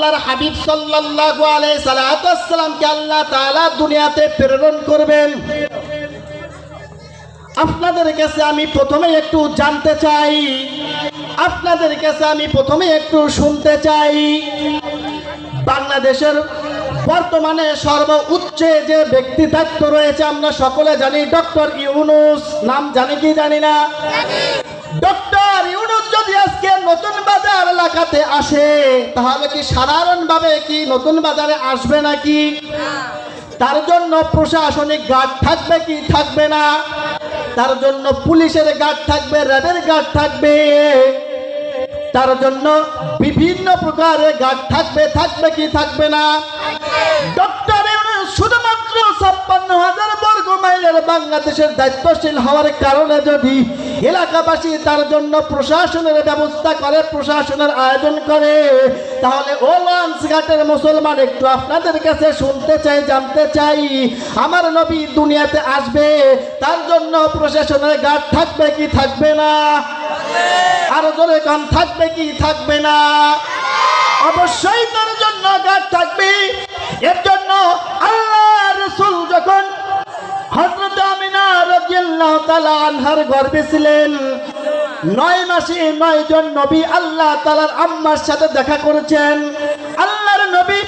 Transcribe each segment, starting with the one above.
আল্লাহর হাবিব সাল্লাল্লাহু আলাইহি সাল্লামকে আল্লাহ তাআলা দুনিয়াতে প্রেরণ করবেন। আপনাদের কাছে আমি প্রথমে একটু জানতে চাই। আপনাদের কাছে আমি প্রথমে একটু শুনতে চাই। বাংলাদেশের বর্তমানে সর্ব উচ্চে যে ব্যক্তিত্ব রয়েছে আমরা সকলে জানি, ডক্টর ইউনুস। নাম জানি কি জানি না? ডক্টর ইউনুস যদি আজকে নতুন বাজার এলাকাতে আসে, তাহলে কি সাধারণভাবে কি নতুন বাজারে আসবে নাকি? তার জন্য প্রশাসনিক গার্ড থাকবে কি থাকবে না? তার জন্য পুলিশের গার্ড থাকবে, র্যাবের গার্ড থাকবে। তার জন্য বিভিন্ন প্রকারের গার্ড থাকবে থাকবে কি থাকবে না? ডক্টর ইউনূস শুধুমাত্র ছাপ্পান্ন হাজার বর্গ মাইলের বাংলাদেশের দায়িত্বশীল হওয়ার কারণে যদি এলাকাবাসী তার জন্য প্রশাসনের ব্যবস্থা করে, প্রশাসনের আয়োজন করে। তাহলে ও লঞ্চঘাটের মুসলমান একটু আপনাদের কাছে শুনতে চাই, জানতে চাই। আমার নবী দুনিয়াতে আসবে, তার জন্য প্রশাসনের গার্ড থাকবে কি থাকবে না? আরও জোরে গান থাকবে কি থাকবে না? অবশ্যই তার জন্য গাছ থাকবে। এর জন্য আল্লাহ রসুল যখন আনহার গর্ভে ছিলেন। নয় মাসে নয় জন নবী আল্লাহ তাআলার আম্মার সাথে দেখা করেছেন। আল্লাহর নবী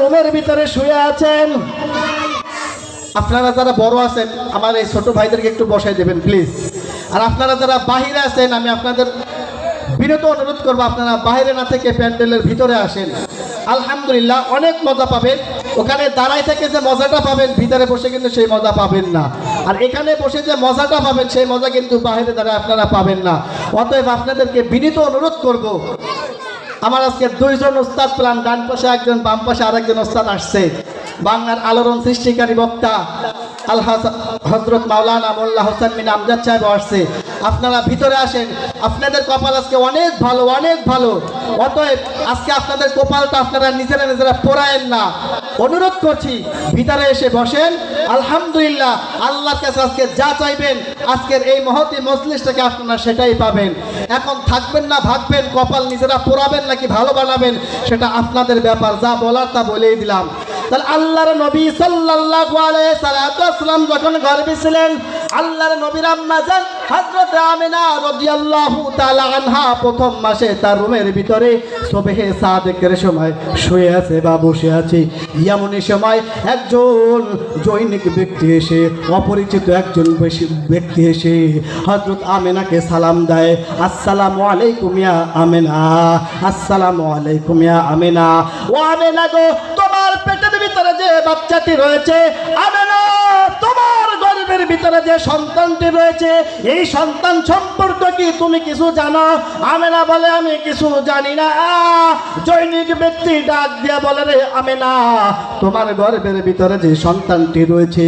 রুমের ভিতরে শুয়ে আছেন। আপনারা যারা বড় আছেন, আমার এই ছোট ভাইদেরকে একটু বসাই দেবেন, প্লিজ। আর আপনারা যারা বাহিরে আছেন, আমি আপনাদের বিনত অনুরোধ করব, আপনারা বাইরে না থেকে প্যান্ডেলের ভিতরে আসেন। আলহামদুলিল্লাহ, অনেক মজা পাবেন। ওখানে দাঁড়াই থেকে যে মজাটা পাবেন, ভিতরে বসে কিন্তু সেই মজা পাবেন না। আর এখানে বসে যে মজাটা পাবেন, সেই মজা কিন্তু বাইরে দাঁড়ায় আপনারা পাবেন না। অতএব আপনাদেরকে বিনীত অনুরোধ করব, আমার আজকে দুইজন ওস্তাদ পেলাম ডান পাশে একজন বাম পাশে আরেকজন ওস্তাদ আসছে। বাংলার আলোড়ন সৃষ্টিকারী বক্তা আল হজরত মাওলানা মোল্লা হোসেন মিন আমজাদ সাহেব আসছে। আপনারা ভিতরে আসেন। আপনাদের কপাল আজকে অনেক ভালো অনেক ভালো। অতএব আজকে আপনাদের কপালটা আপনারা নিজেরা নিজেরা পোড়ায়েন না। অনুরোধ করছি, ভিতরে এসে বসেন। আলহামদুলিল্লাহ, আল্লাহর কাছে আজকে যা চাইবেন, আজকের এই মহতি মজলিসটাকে আপনারা সেটাই পাবেন। এখন থাকবেন না ভাববেন কপাল নিজেরা পোড়াবেন নাকি ভালো বানাবেন, সেটা আপনাদের ব্যাপার। যা বলার তা বলেই দিলাম। তাহলে আল্লাহর নবী সাল্লাম যখন গর্ভে ছিলেন আল্লাহর নবীর যান আমিনা প্রথম মাসে তার রুমের ভিতরে সুবহে সাদেকের সময় শুয়ে আছে বা বসে আছে। এমনই সময় একজন জৈনিক ব্যক্তি এসে, অপরিচিত একজন ব্যক্তি এসে হযরত আমিনাকে সালাম দেয়, আসসালামু আলাইকুম ইয়া আমিনা, আসসালামু আলাইকুম ইয়া আমিনা। ও আমিনা গো পেটের ভিতরে যে বাচ্চাটি রয়েছে আমিনা তোমার গর্ভের ভিতরে যে সন্তানটি রয়েছে, এই সন্তান সম্পর্কে কি তুমি কিছু জানো? আমেনা বলে আমি কিছু জানি না। জৈনিক ব্যক্তি ডাক দিয়া বলে রে আমেনা তোমার গর্বের ভিতরে যে সন্তানটি রয়েছে,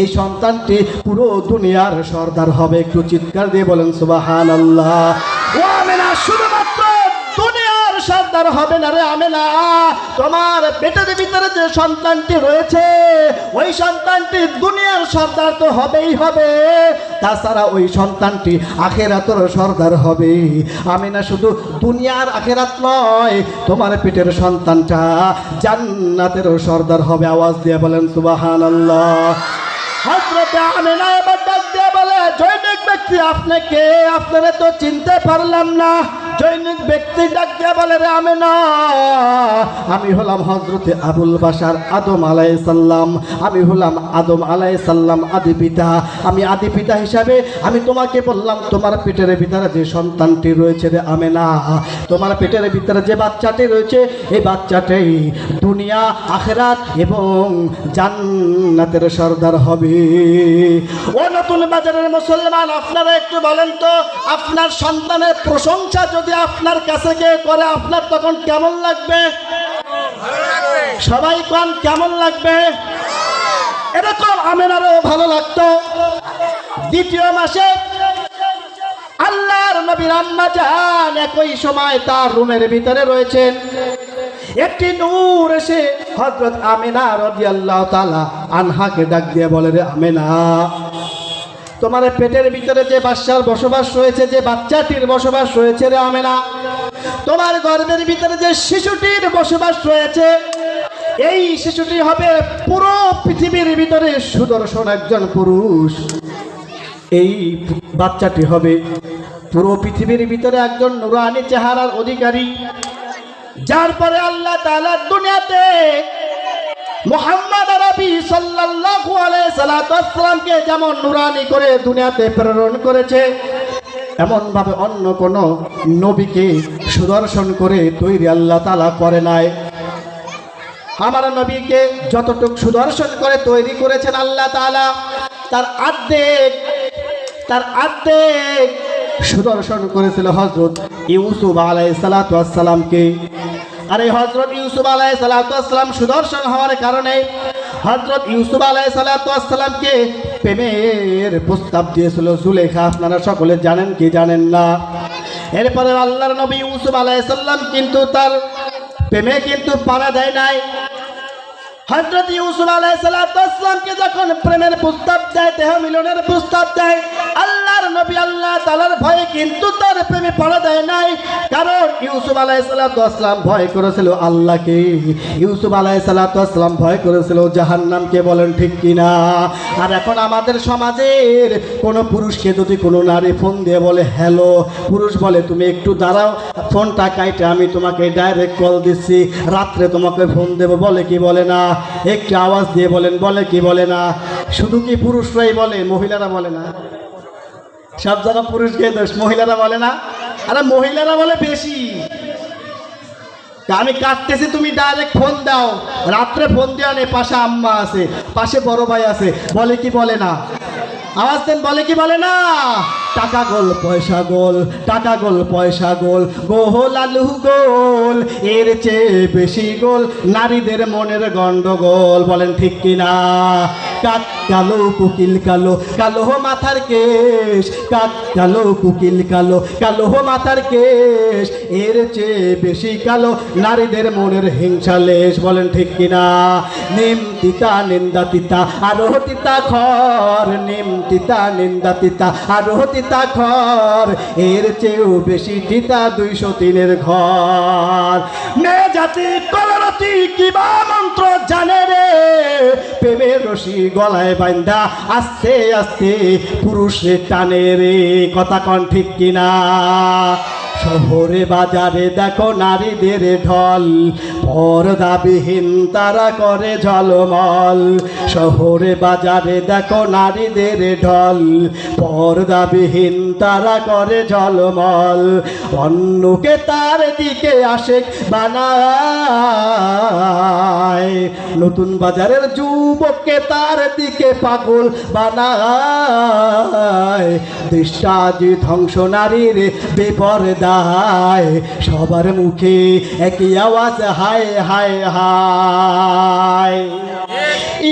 এই সন্তানটি পুরো দুনিয়ার সর্দার হবে। একটু চিৎকার দিয়ে বলেন সুবাহান আল্লাহ ও আমেনা শুধুমাত্র দুনিয়ার সর্দার হবে না রে আমেনা। তোমার পেটের ভিতরে যে সন্তানটি রয়েছে, ওই সন্তানটি দুনিয়ার সর্দার তো হবেই হবে। তাছাড়া ওই সন্তানটি আখেরাতর সর্দার হবে। আমিনা, শুধু দুনিয়ার আখেরাত নয়, তোমার পেটের সন্তানটা জান্নাতেরও সর্দার হবে। আওয়াজ দিয়ে বলেন সুবাহান আল্লাহ আমিনা দিয়ে বলে ব্যক্তি, আপনি কে? আপনারা তো চিনতে পারলাম না। জৈনিক ব্যক্তি ডাক দিয়ে বলে রে আমিনা? আমি হলাম হজরতে আবুল বাসার আদম আলাই সাল্লাম আমি হলাম আদম আলাই সাল্লাম আদি পিতা। আমি আদি পিতা হিসাবে আমি তোমাকে বললাম, তোমার পেটের ভিতরে যে সন্তানটি রয়েছে রে আমেনা, তোমার পেটের ভিতরে যে বাচ্চাটি রয়েছে, এই বাচ্চাটি দুনিয়া, আখেরাত এবং জান্নাতের সর্দার হবে। ও নতুন বাজারের মুসলমান, আপনারা একটু বলেন তো, আপনার সন্তানের প্রশংসা যদি আপনার কাছে গিয়ে করে, আপনার তখন কেমন লাগবে? সবাই কন কেমন লাগবে? এরকম আমেনারও ভালো লাগতো। দ্বিতীয় মাসে আল্লাহর নবীর আম্মা জান একই সময় তার রুমের ভিতরে রয়েছেন। একটি নূর এসে হজরত আমেনা রাদিয়াল্লাহু তাআলা আনহাকে ডাক দিয়ে বলে, রে আমেনা তোমার পেটের ভিতরে যে বাচ্চার বসবাস রয়েছে, যে বাচ্চাটির বসবাস রয়েছে রে আমেনা, তোমার গর্ভের ভিতরে যে শিশুটির বসবাস রয়েছে, এই শিশুটি হবে পুরো পৃথিবীর ভিতরে সুদর্শন একজন পুরুষ। এই বাচ্চাটি হবে পুরো পৃথিবীর ভিতরে একজন নুরানি চেহারার অধিকারী, যার পরে আল্লাহ তাআলা দুনিয়াতে মোহাম্মদ আরবি সাল্লাল্লাহু আলাইহি সাল্লামকে যেমন নুরানি করে দুনিয়াতে প্রেরণ করেছে এমন ভাবে অন্য কোন নবীকে সুদর্শন করে তৈরি আল্লাহ তাআলা করে নাই। আমার নবীকে যতটুক সুদর্শন করে তৈরি করেছেন আল্লাহ তাআলা, তার আর্ধেক তার আর্ধেক সুদর্শন করেছিল হজরত ইউসুফ আলাই সালাতামকে আর এই হজরত ইউসুফ আলাই সালাতাম সুদর্শন হওয়ার কারণে হজরত ইউসুফ আলাই সালাতামকে প্রেমের প্রস্তাব দিয়েছিল সুলেখা আপনারা সকলে জানেন কি জানেন না? এরপরে আল্লাহর নবী ইউসুফ আলাই সাল্লাম কিন্তু তার প্রেমে কিন্তু পারা দেয় নাই। হজরত ইউসুফ আলাইসালামকে যখন প্রেমের প্রস্তাব দেয়, দেহ মিলনের প্রস্তাব দেয়, আল্লাহর নবী আল্লাহ তালার ভয়ে কিন্তু তার প্রেমে পড়া দেয় নাই। কারণ ইউসুফ আলাইসালাম ভয় করেছিল আল্লাহকে। ইউসুফ আলাইসালাম ভয় করেছিল জাহান্নামকে, বলেন ঠিক কিনা? আর এখন আমাদের সমাজের কোনো পুরুষকে যদি কোনো নারী ফোন দিয়ে বলে, হ্যালো, পুরুষ বলে, তুমি একটু দাঁড়াও, ফোনটা কাইটে, আমি তোমাকে ডাইরেক্ট কল দিচ্ছি, রাত্রে তোমাকে ফোন দেবো। বলে কি বলে না? একটু আওয়াজ দিয়ে বলেন, বলে কি বলে না? শুধু কি পুরুষরাই বলে, মহিলারা বলে না? সব জায়গা পুরুষকে দোষ, মহিলারা বলে না? আরে মহিলারা বলে বেশি। আমি কাটতেছি, তুমি ডাইরেক্ট ফোন দাও। রাত্রে ফোন দেওয়া নেই, পাশে আম্মা আছে, পাশে বড় ভাই আছে, বলে কি বলে না? আওয়াজ দেন, বলে কি বলে না? টাকা গোল, পয়সা গোল, টাকা গোল, পয়সা গোল গোহো আলু গোল, এর চেয়ে বেশি গোল নারীদের মনের গন্ডগোল, বলেন ঠিক কিনা? কাক কালো কুকিল কালো কালো মাথার কেশ কালো কুকিল কালো কালো মাথার কেশ, এর চেয়ে বেশি কালো নারীদের মনের হিংসা লেশ, বলেন ঠিক কিনা? নিম তিতা, নিন্দা তিতা আরও তিতা খর, নিম তিতা, নিন্দা তিতা আরও তিতা খর, এর চেয়েও বেশি তিতা দুইশো তিনের ঘর। মে জাতি কলরতি কিবা মন্ত্র জানে রে? প্রেমের রশি গলায় বান্ধা, আস্তে আস্তে পুরুষে টানে রে। কথা কন ঠিক কিনা? শহরে বাজারে দেখো নারীদের ঢল। পর্দাবিহীন তারা করে ঝলমল। শহরে বাজারে দেখো নারীদের ঢল। পর্দাবিহীন তারা করে ঝলমল। অন্যকে তার দিকে আসে বানায়। নতুন বাজারের যুবককে তার দিকে পাগল বানায়। দৃষ্টাজি ধ্বংস নারীর বেপরদায় সবার মুখে একই আওয়াজ, হায় হায় হায়।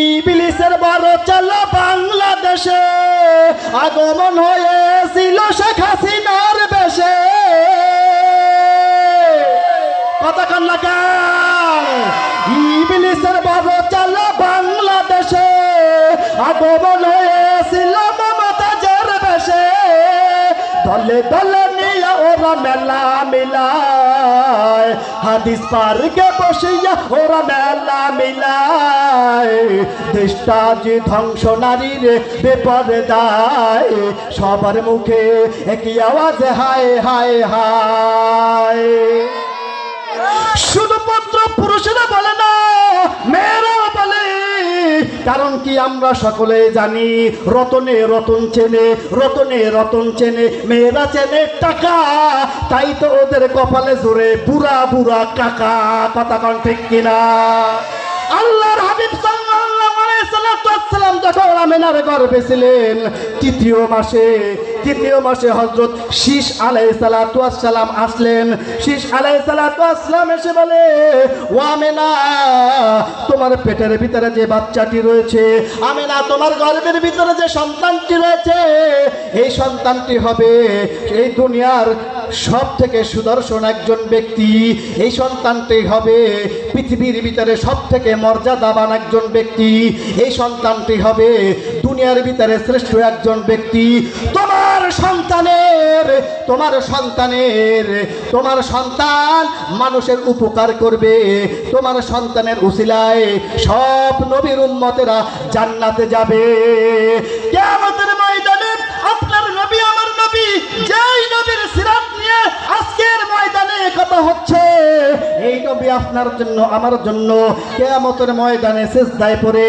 ইবলিসের বড় চল বাংলাদেশে আগমন হয়েছিল শেখ হাসিনার বেশে। কথা কান্না কান ইবলিসের বড় চল বাংলাদেশে আগমন হয়েছিল মমতাজের বেশে। দলে দলে ওরা মেলা মিলায়। হাদিস পার্কে বসিয়া ওরা মেলা মিলায়। দেশটা যে ধ্বংস নারীর বেপরে দায় সবার মুখে একই আওয়াজ, হায় হায় হায়। শুধুমাত্র পুরুষেরা বলে কারণ কি আমরা সকলে জানি, রতনে রতন চেনে, রতনে রতন চেনে, মেয়েরা চেনে টাকা। তাই তো ওদের কপালে জোরে বুড়া বুড়া কাকা। কথা কন ঠিক কিনা? আল্লাহর হাবিব সাল্লাল্লাহু আলাইহি সাল্লাম যখন আমেনার গর্ভে ছিলেন, তৃতীয় মাসে তৃতীয় মাসে হজরত শীষ আলাই সালাম আসলেন। শীষ আলাই সালাম এসে বলে, ও আমেনা, তোমার পেটের ভিতরে যে বাচ্চাটি রয়েছে, আমেনা, তোমার গর্বের ভিতরে যে সন্তানটি রয়েছে, এই সন্তানটি হবে এই দুনিয়ার সব থেকে সুদর্শন একজন ব্যক্তি। এই সন্তানটি হবে পৃথিবীর ভিতরে সব থেকে মর্যাদাবান একজন ব্যক্তি। এই সন্তানটি হবে দুনিয়ার ভিতরে শ্রেষ্ঠ একজন ব্যক্তি। তোমার সন্তানের, তোমার সন্তানের, তোমার সন্তান মানুষের উপকার করবে। তোমার সন্তানের উসিলায় সব নবীর উন্মতেরা জান্নাতে যাবে। আপনার নবী আমার নবী, যেই নবীর সিরাত আজকের ময়দানে কথা হচ্ছে। এই নবী আপনার জন্য, আমার জন্য কেয়ামতের ময়দানে শেষদায় পড়ে।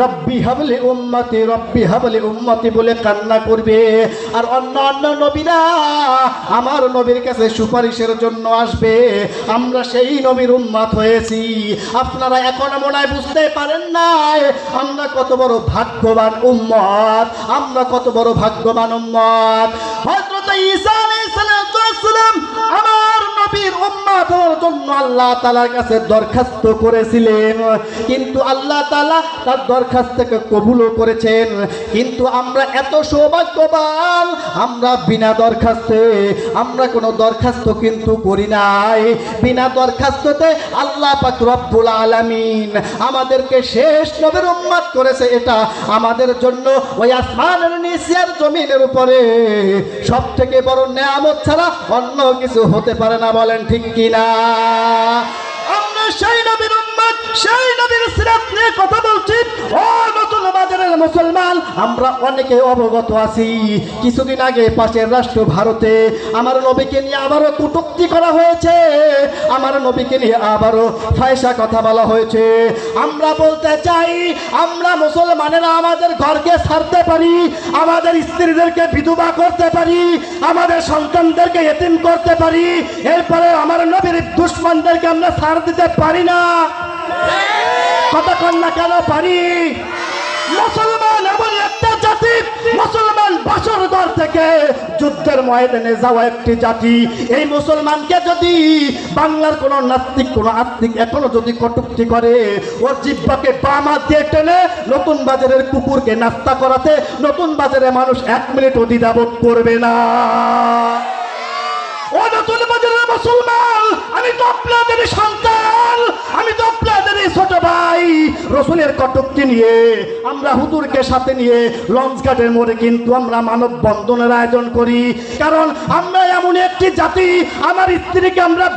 রব্বি হাবলি উম্মতি, রব্বি হাবলি উম্মতি বলে কান্না করবে। আর অন্য অন্য নবীরা আমার নবীর কাছে সুপারিশের জন্য আসবে। আমরা সেই নবীর উম্মত হয়েছি। আপনারা এখন মনে হয় বুঝতে পারেন নাই, আমরা কত বড় ভাগ্যবান উম্মত, আমরা কত বড় ভাগ্যবান উম্মত। হযরত ঈসা আলাইহিস সালাম আমার নবীর উম্মত হওয়ার জন্য আল্লাহ তাআলার কাছে দরখাস্ত করেছিলেন। কিন্তু আল্লাহ তাআলা তার দরখাস্তকে কবুলও করেছেন। কিন্তু আমরা এত সৌভাগ্যবান, আমরা বিনা দরখাস্তে, আমরা কোনো দরখাস্ত কিন্তু করি নাই। বিনা দরখাস্ততে আল্লাহ পাক রব্বুল আলামিন আমাদেরকে শেষ নবীর উম্মত করেছে এটা আমাদের জন্য ওই আসমানের নিচে আর জমিনের উপরে। সব থেকে বড় নেয়ামত ছাড়া অন্য কিছু হতে পারে না বলেন ঠিক কিনা? আমরা সেই নবীর সেই নবীর সিরাত নিয়ে কথা ও নতুন বাজারের মুসলমান, আমরা অনেকে অবগত আছি। কিছুদিন আগে পাশের রাষ্ট্র ভারতে আমার নবীকে নিয়ে আবারও কটুক্তি করা হয়েছে। আমার নবীকে নিয়ে আবারও ফায়সা কথা বলা হয়েছে। আমরা বলতে চাই, আমরা মুসলমানেরা আমাদের ঘরকে ছাড়তে পারি, আমাদের স্ত্রীদেরকে বিধবা করতে পারি, আমাদের সন্তানদেরকে এতিম করতে পারি। এরপরে আমার নবীর দুশ্মনদেরকে আমরা ছাড় দিতে পারি না। কতক্ষণ না কেন পারি? মুসলমান এমন একটা জাতি, মুসলমান বছর দর থেকে যুদ্ধের ময়দানে যাওয়া একটি জাতি। এই মুসলমানকে যদি বাংলার কোনো নাস্তিক, কোনো আস্তিক এখনও যদি কটুক্তি করে ওর জিব্বাকে হাত দিয়ে টেনে নতুন বাজারের কুকুরকে নাস্তা করাতে, নতুন বাজারে মানুষ এক মিনিট অধিদাবোধ করবে না।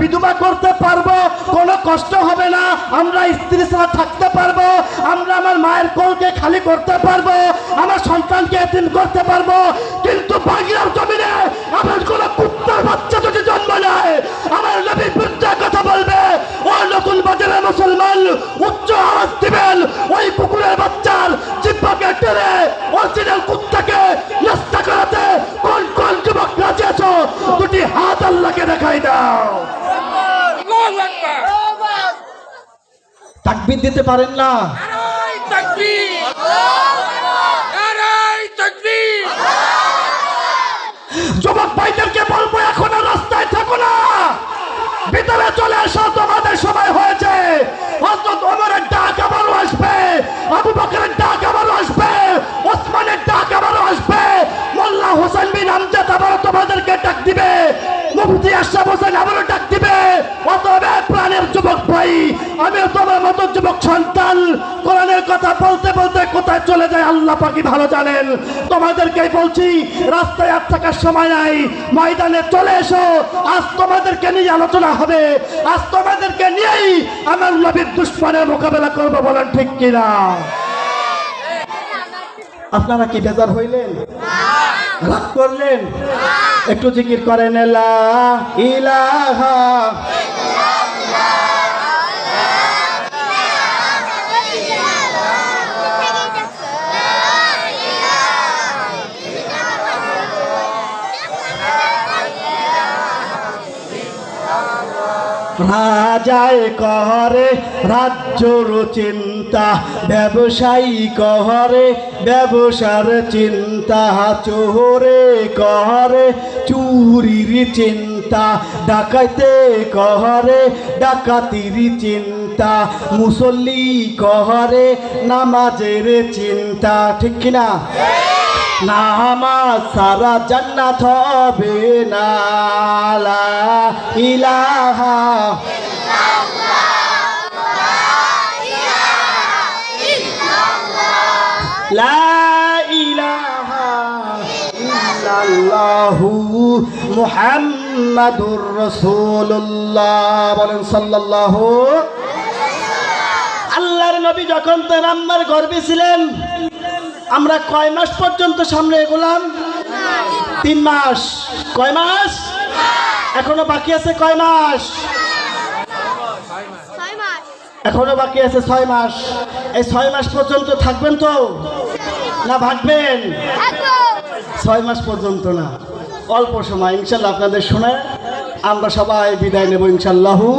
বিধবা করতে পারব, কোনো কষ্ট হবে না, আমরা স্ত্রী ছাড়া থাকতে পারব, আমরা আমার মায়ের কোলকে খালি করতে পারব, আমার সন্তানকে করতে পারব, কিন্তু জমিনে আমার কুত্তার বাচ্চা যদি জন্ম নেয় আমার নবীর বিরুদ্ধে কথা বলবে। ওই নতুন বাজারের মুসলমান উচ্চ আওয়াজ দিবেন। ওই কুকুরের বাচ্চার জিব্বাকে টেনে অরিজিনাল কুত্তাকে নাস্তা করাতে কোন কোন যুবক রাজি আছো? দুটি হাত আল্লাহকে দেখাই দাও। তাকবির দিতে পারেন না? তাকবীর। তাকবীর। যুবক ভাইদেরকে বলব এখনও রাস্তায় থাকো না। ভিতরে চলে আসো তোমাদের সময় হয়েছে। হযরত আল্লাহ ভালো জানেন? তোমাদেরকে বলছি, রাস্তায় আর থাকার সময় নাই। ময়দানে চলে এসো। আজ তোমাদেরকে নিয়ে আলোচনা হবে। আজ তোমাদেরকে নিয়েই আমার নবীর দুশ্মনের মোকাবেলা করব বলেন ঠিক কিনা? আপনারা কি বেজার হইলেন? রাগ করলেন? একটু জিকির করেন, লা ইলাহা রাজায় কহরে? রাজ্যর চিন্তা, ব্যবসায়ী কহরে? ব্যবসার চিন্তা, চোরে কহরে? চুরির চিন্তা, ডাকাইতে কহরে? ডাকাতির চিন্তা, মুসল্লি কহরে? নামাজের চিন্তা, ঠিক কিনা নামাজ সারা জান্নাত হবে না ইলাহা মুহাম্মাদুর রাসূলুল্লাহ বলেন সাল্লাল্লাহু আল্লাহর নবী যখন তার আম্মার গর্ভে ছিলেন আমরা কয় মাস পর্যন্ত সামনে এগোলাম? তিন মাস। কয় মাস? এখনও বাকি আছে কয় মাস? এখনও বাকি আছে ছয় মাস। এই ছয় মাস পর্যন্ত থাকবেন তো? না ভাগবেন? ছয় মাস পর্যন্ত না। অল্প সময় ইনশাল্লাহ আপনাদের শুনে আমরা সবাই বিদায় নেব ইনশাল্লাহু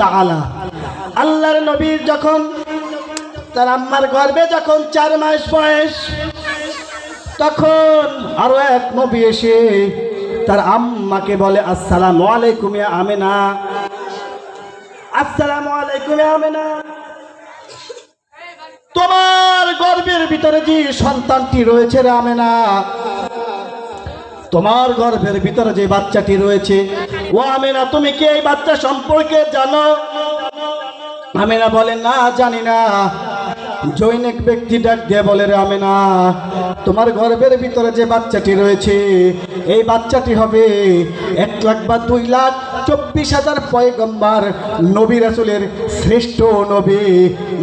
তাআলা। আল্লাহর নবীর যখন, তার আম্মার গর্বে যখন চার মাস বয়স, তখন আরও এক নবী এসে তার আম্মাকে বলে, আসসালামু আলাইকুম আমেনা। আসসালামু আলাইকুম আমেনা। তোমার গর্বের ভিতরে যে সন্তানটি রয়েছে রে আমেনা তোমার গর্ভের ভিতরে যে বাচ্চাটি রয়েছে। ও আমেনা, তুমি কি? এই বাচ্চা সম্পর্কে জানো? আমেনা বলে, না, জানি না। জৈনিক ব্যক্তি ডাক দিয়ে বলে, রে আমেনা, তোমার গর্ভের ভিতরে যে বাচ্চাটি রয়েছে, এই বাচ্চাটি হবে এক লাখ বা দুই লাখ চব্বিশ হাজার পয়গম্বার নবী রাসুলের শ্রেষ্ঠ নবী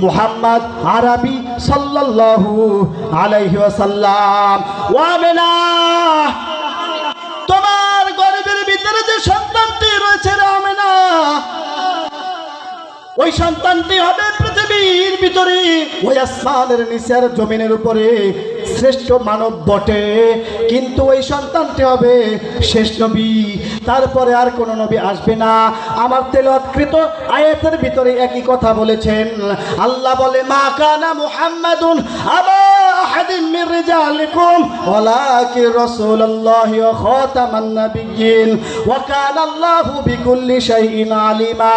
মুহাম্মদ আরবি সাল্লাল্লাহু আলাইহি ও যে সন্তানটি রয়েছে রামেনা ওই সন্তানটি হবে পৃথিবীর ভিতরে, ওই আসমানের নিচের জমিনের উপরে শ্রেষ্ঠ মানব বটে। কিন্তু ওই সন্তানটি হবে শেষ নবী, তারপরে আর কোনো নবী আসবে না। আমার তেলৎকৃত আয়াতের ভিতরে একই কথা বলেছেন, আল্লাহ বলে, মা কানা মুহাম্মাদুন আবা আহাদিন মির রিজালিকুম ওয়ালাকিন রাসূলুল্লাহি খাতামান নাবিয়্যিন। ওয়া কানা আল্লাহু বিকুল্লি শাইইন আলিমা।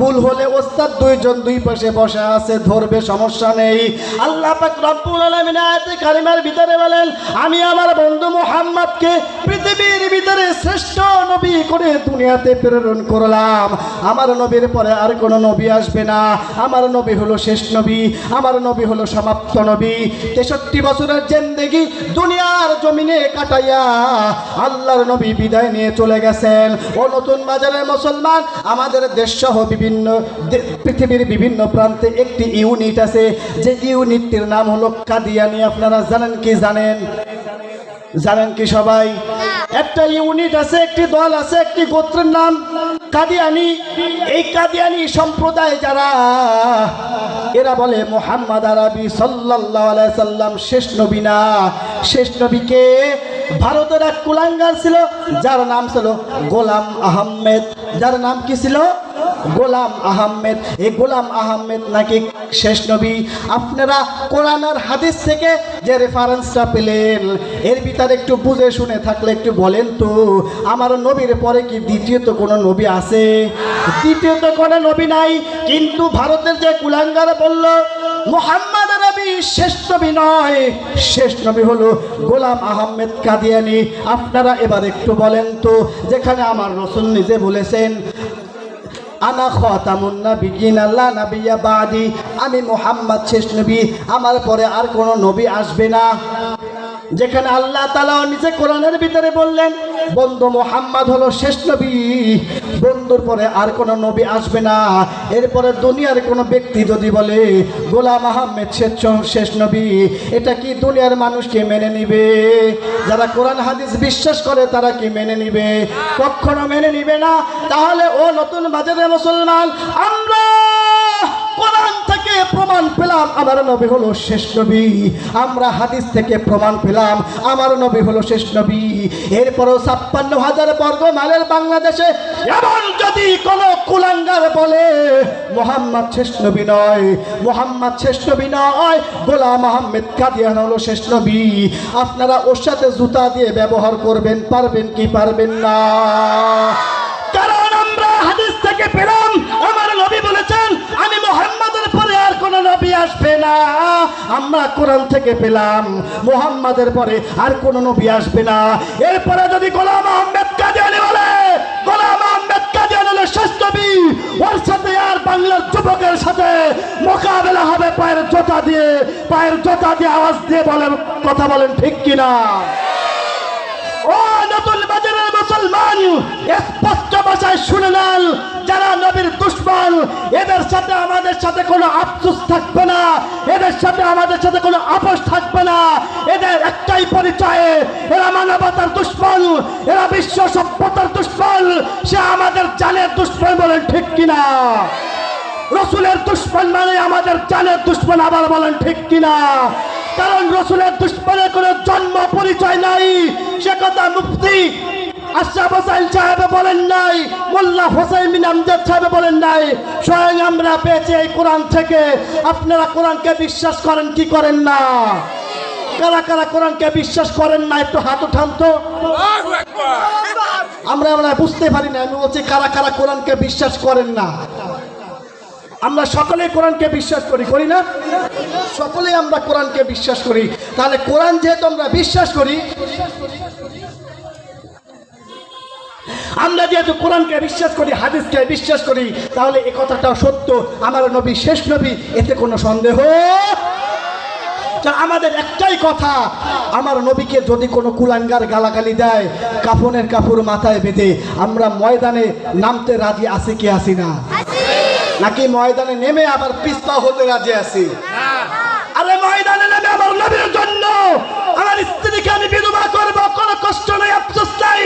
ভুল হলে ওস্তাদ দুইজন দুই পাশে বসে আছে, ধরবে সমস্যা নেই। আল্লাহ পাক রব্বুল আলামিন আয়াতে কারিমার ভিতরে বলেন, আমি আমার বন্ধু মুহাম্মদকে পৃথিবীর ভিতরে শ্রেষ্ঠ নবী করে দুনিয়াতে প্রেরণ করলাম। আমার নবীর পরে আর কোনো নবী আসবে না। আমার নবী হলো শেষ নবী, আমার নবী হলো সমাপ্ত নবী। তেষট্টি বছরের জেন্দেগি দুনিয়ার জমিনে কাটাইয়া আল্লাহর নবী বিদায় নিয়ে চলে গেছেন। ও নতুন বাজারের মুসলমান, আমাদের দেশ সহ বিভিন্ন পৃথিবীর বিভিন্ন প্রান্তে একটি ইউনিট আছে। যে ইউনিটটির নাম হলো কাদিয়ানি। আপনারা জানেন কি জানেন? জানেন কি সবাই? একটা ইউনিট আছে, একটি দল আছে, একটি গোত্রের নাম কাদিয়ানি। এই কাদিয়ানি সম্প্রদায় যারা, এরা বলে মোহাম্মদ আরবি সাল্লাম, শেষ নবী না। শেষ নবীকে ভারতের এক কুলাঙ্গার ছিল, যার নাম ছিল গোলাম আহমেদ। যার নাম কি ছিল? গোলাম আহমেদ। এই গোলাম আহমেদ নাকি শেষ নবী? আপনারা কোরআন হাদিস থেকে যে রেফারেন্সটা পেলেন, এর ভিতরে একটু বুঝে শুনে থাকলে একটু বলেন তো, আমার নবীর পরে কি দ্বিতীয়ত কোনো নবী আছে? দ্বিতীয়ত কোনো নবী নাই, কিন্তু ভারতের যে কুলাঙ্গার বলল, মোহাম্মদ নবী শেষ নবী নয়। শেষ নবী হলো গোলাম আহমেদ কাদিয়ানি। আপনারা এবার একটু বলেন তো, যেখানে আমার রসুল নিজে বলেছেন, আনা আল্লাহ আমি মোহাম্মদ শেষ নবী, আমার পরে আর কোনো নবী আসবে না। যেখানে আল্লাহ তালা নিজে কোরআনের ভিতরে বললেন, বন্ধু মোহাম্মদ হলো শেষ নবী। বন্ধুর পরে আর কোনো নবী আসবে না। এরপরে দুনিয়ার কোনো ব্যক্তি যদি বলে, গোলাম আহমেদ শেষ শেষ নবী এটা কি দুনিয়ার মানুষকে মেনে নিবে? যারা কোরআন হাদিস বিশ্বাস করে, তারা কি মেনে নিবে? কখনো মেনে নিবে না? তাহলে ও নতুন বাজারে মুসলমান, আমরা কোরআন থেকে প্রমাণ পেলাম, আমার নবী হলো শেষ নবী। আমরা হাদিস থেকে প্রমাণ পেলাম, আমার নবী হলো শেষ নবী। এরপরও ছাপ্পান্ন হাজার বর্গ মাইলের বাংলাদেশে এমন যদি কোনো কুলাঙ্গার বলে, মোহাম্মদ শেষ নবী নয়, মোহাম্মদ শেষ নবী নয়, গোলাম আহমেদ কাদিয়ান হলো শেষ নবী। আপনারা ওর সাথে জুতা দিয়ে ব্যবহার করবেন, পারবেন কি পারবেন না? আসবে না। আমরা কোরআন থেকে পেলাম, মোহাম্মদের পরে আর কোন নবী আসবে না। এরপরে যদি গোলাম আহমেদ কাদিয়ানি বলে, গোলাম আহমেদ হলো শেষ নবী, ওর সাথে আর বাংলার যুবকের সাথে মোকাবেলা হবে, পায়ের জোতা দিয়ে, পায়ের জোতা দিয়ে আওয়াজ দিয়ে বলেন, কথা বলেন ঠিক কিনা? ও নতুন বাজারের মুসলমান স্পষ্ট ভাষায় শুনে নেন, যারা নবীর দুশ্মন, এদের সাথে আমাদের সাথে কোনো আফসোস থাকবে না, এদের সাথে আমাদের সাথে কোনো আপোষ থাকবে না। এদের একটাই পরিচয়ে, এরা মানবতার দুশ্মন, এরা বিশ্ব সভ্যতার দুশ্মন, সে আমাদের জানের দুশ্মন বলেন ঠিক কিনা? রসুলের দুশ্মন মানে আমাদের জানের দুশ্মন আবার বলেন ঠিক কিনা? কারণ রসুলের দুশ্মনের কোনো জন্ম পরিচয় নাই, সে কথা মুফতি আশরাফ হোসেন সাহেব বলেন নাই মোল্লা হোসেন বিন আমজাদ সাহেব বলেন নাই স্বয়ং আমরা পেয়েছি এই কোরআন থেকে। আপনারা কোরআনকে বিশ্বাস করেন কি করেন না? কারা কারা কোরআনকে বিশ্বাস করেন না একটু হাত উঠান তো। আমরা আমরা বুঝতে পারি না আমি বলছি কারা কারা কোরআনকে বিশ্বাস করেন না? আমরা সকলেই কোরআনকে বিশ্বাস করি করি না? সকলেই আমরা কোরআনকে বিশ্বাস করি। তাহলে কোরআন যেহেতু আমরা বিশ্বাস করি আমরা যেহেতু কোরআনকে বিশ্বাস করি, হাদিসকে বিশ্বাস করি, তাহলে এ কথাটাও সত্য। আমার নবী শেষ নবী, এতে কোনো সন্দেহ? আমাদের একটাই কথা, আমার নবীকে যদি কোনো কুলাঙ্গার গালাগালি দেয়, কাফনের কাপড় মাথায় বেঁধে, আমরা ময়দানে নামতে রাজি আছি কি আসি না? নাকি ময়দানে নেমে আবার পিস্তা হতে রাজি আছি? আরে ময়দানে নেমে আমার নবীর জন্য, আমার স্ত্রীকে আমি বিধবা করব, কোনো কষ্ট নেই, আফসোস নাই।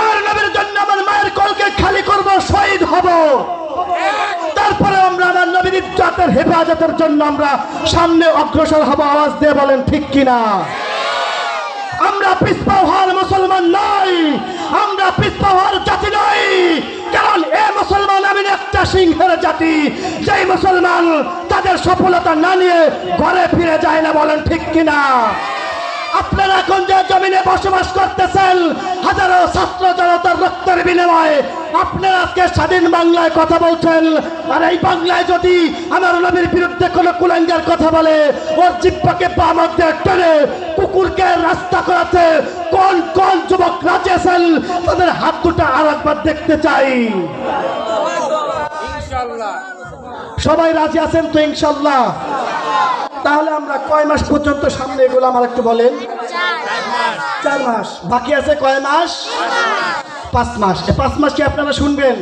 আমার নবীর জন্য আমার মায়ের কলকে খালি করব, শহীদ হব। তারপরে আমরা আমার নবীর ইজ্জতের হেফাজতের জন্য আমরা সামনে অগ্রসর হব। আওয়াজ দিয়ে বলেন, ঠিক কিনা? আমরা পিছপা হওয়ার মুসলমান নই, আমরা পিছপা হওয়ার জাতি নই। কারণ এ মুসলমান আমি একটা সিংহের জাতি। যেই মুসলমান তাদের সফলতা না নিয়ে ঘরে ফিরে যায় না, বলেন, ঠিক কিনা? আপনারা এখন যে জমিনে বসবাস করতেছেন হাজারো ছাত্র জনতার রক্তের বিনিময়ে আপনারা আজকে স্বাধীন বাংলায় কথা বলছেন। আর এই বাংলায় যদি আমার নবীর বিরুদ্ধে কোনো কুলাঙ্গার কথা বলে ওর জিব্বাকে পা মধ্যে টেনে কুকুরকে রাস্তা করাতে কোন কোন যুবক রাজি আছেন তাদের হাত দুটা আর একবার দেখতে চাই। সবাই রাজি আছেন তো ইনশাল্লাহ তাহলে আমরা কয় মাস পর্যন্ত সামনে এগুলো আমার একটু বলেন? চার মাস। বাকি আছে কয় মাস? পাঁচ মাস। পাঁচ মাস কি আপনারা শুনবেন?